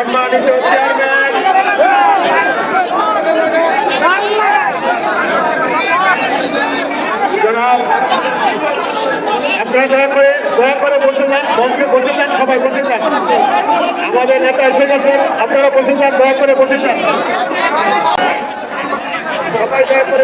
সম্মানিত আপনারা দয়া করে দয়া করে বসে যান বসে বসে যান, সবাই বসে যান। আমাদের নেতা এসে গেছেন আপনারা বসে যান, দয়া করে যান। সবাই দয়া করে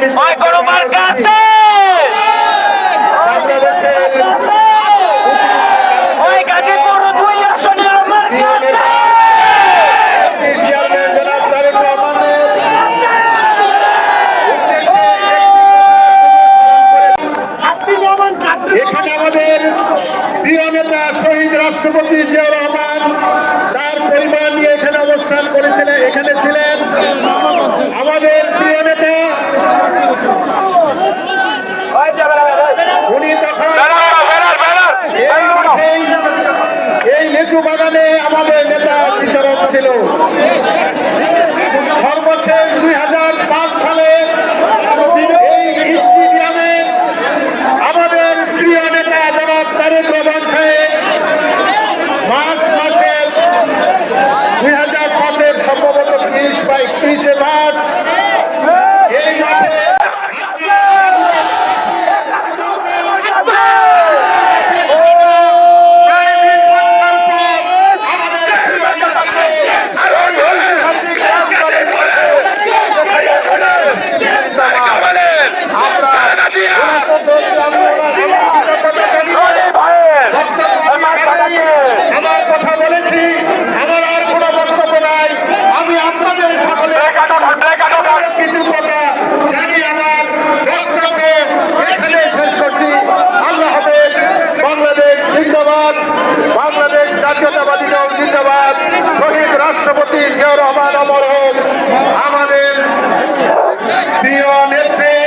Michael, ছিল সর্বশেষ দুই হাজার পাঁচ সালে এই স্টেডিয়ামে আমাদের প্রিয় নেতা জনাব তারেক রহমান সাহেব মার্চ মাসের দুই হাজার পাঁচের সম্ভবত তিরিশ বা একত্রিশে মার্চ এই মাঠে প্রায় বিশ বছর পর আমাদের প্রিয় নেতাকে আমার কথা বলেছি আমার আর কোনো বক্তব্য নাই আমি আপনাদের সকলে কিছু কথা জানি আমার বক্তব্য এখানে শেষ করছি আল্লাহ হাফেজ বাংলাদেশ জিন্দাবাদ বাংলাদেশ জাতীয়তাবাদী দল জিন্দাবাদ শহীদ রাষ্ট্রপতি রহমান অমর আমাদের প্রিয় নেত্রী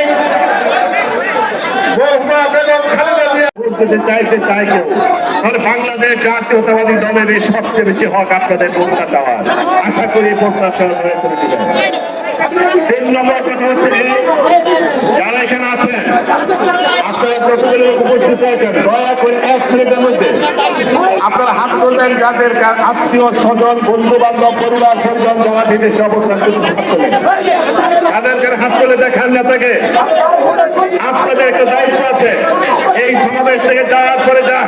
দলের এই সবচেয়ে বেশি হক আপনাদের ভোটটা দেওয়ার আশা করি ভোটটা তিন নম্বর কথা হচ্ছে যারা এখানে আছেন নেতাকে আপনাদের একটা দায়িত্ব আছে। এই সমাবেশ থেকে যাওয়ার পরে যারা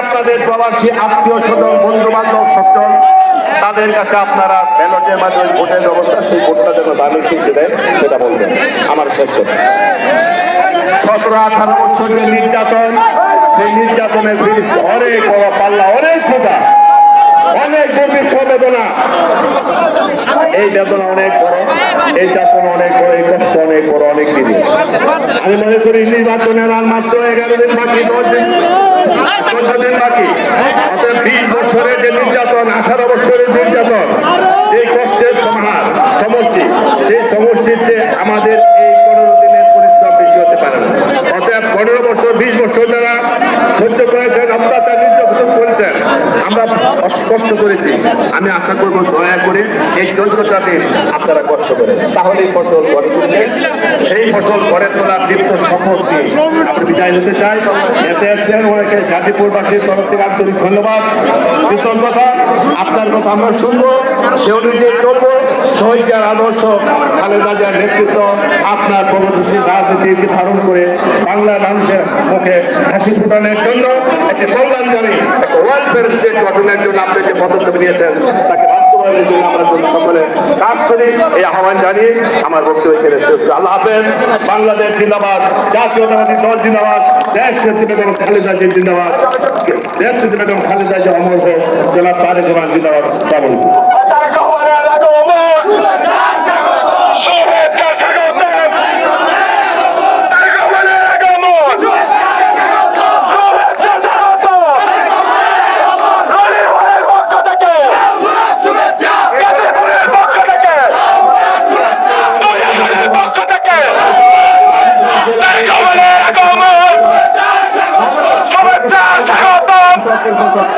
আপনাদের প্রবাসী আত্মীয় স্বজন বন্ধু বান্ধব সচল তাদের কাছে আপনারা ব্যালটের মাধ্যমে ভোটের ব্যবস্থা, সেই ভোটটা যেন দামি শিখতে দেয় সেটা বলবেন আমার শেষ সতেরো আঠারো বছর নির্যাতন, সেই নির্যাতনের বিরুদ্ধে অনেক বড় পাল্লা, অনেক খোঁজা অনেক গভীর বেদনা এই বেদনা অনেক বড়। এই যাতনা অনেক বড় এই কষ্ট, অনেক বড় অনেক দিন। আমি মনে করি নির্বাচনের আর মাত্র এগারো দিন বাকি, দশ দিন চোদ্দ দিন বিশ বছরের যে নির্যাতন, আঠারো বছরের নির্যাতন সমাহার, সমষ্টি, সেই সমষ্টিতে আমাদের এই পনেরো দিনের পরিশ্রম বেশি হতে পারে না। অতএব পনেরো বছর, বিশ বছর যারা সহ্য করেছেন, অত্যাচার, নির্যাতন আমরা কষ্ট করেছি। আমি আশা করব, দয়া করে এই যোগ্যতাতে আপনারা কষ্ট করেন তাহলে ফসল গড়ে তুলবে সেই ফসল গড়ে তোলার দীপ্ত সম্পত্তি করে বিদায় নিতে চাই। এতে আসছেন ওনাকে গাজীপুরবাসীর তরফ থেকে আন্তরিক ধন্যবাদ। কথা, আপনার কথা আমরা শুনব সে অনুযায়ী চলবো। শহীদের আদর্শ খালেদা জিয়ার নেতৃত্ব, আপনার প্রগতিশীল রাজনীতি ধারণ করে বাংলার মানুষের মুখে হাসি ফুটানোর জন্য একটি কল্যাণকারী, একটা ওয়েলফেয়ার স্টেট গঠনের জন্য আপনি যে পদক্ষেপ নিয়েছেন, তাকে এই আহ্বান জানিয়ে আমার বক্তব্য এখানে। আল্লাহ হাফেজ। বাংলাদেশ জিন্দাবাদ। জাতীয়তাবাদী দল জিন্দাবাদ। দেশ বেগম খালেদা জিয়া জিন্দাবাদ। দেশ বেগম খালেদা জিয়া অমর হোক। জনাব তারেক জিন্দাবাদ। el control.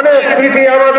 অনেক স্মৃতি এই রাজবাড়ি অনেক স্মৃতি আমার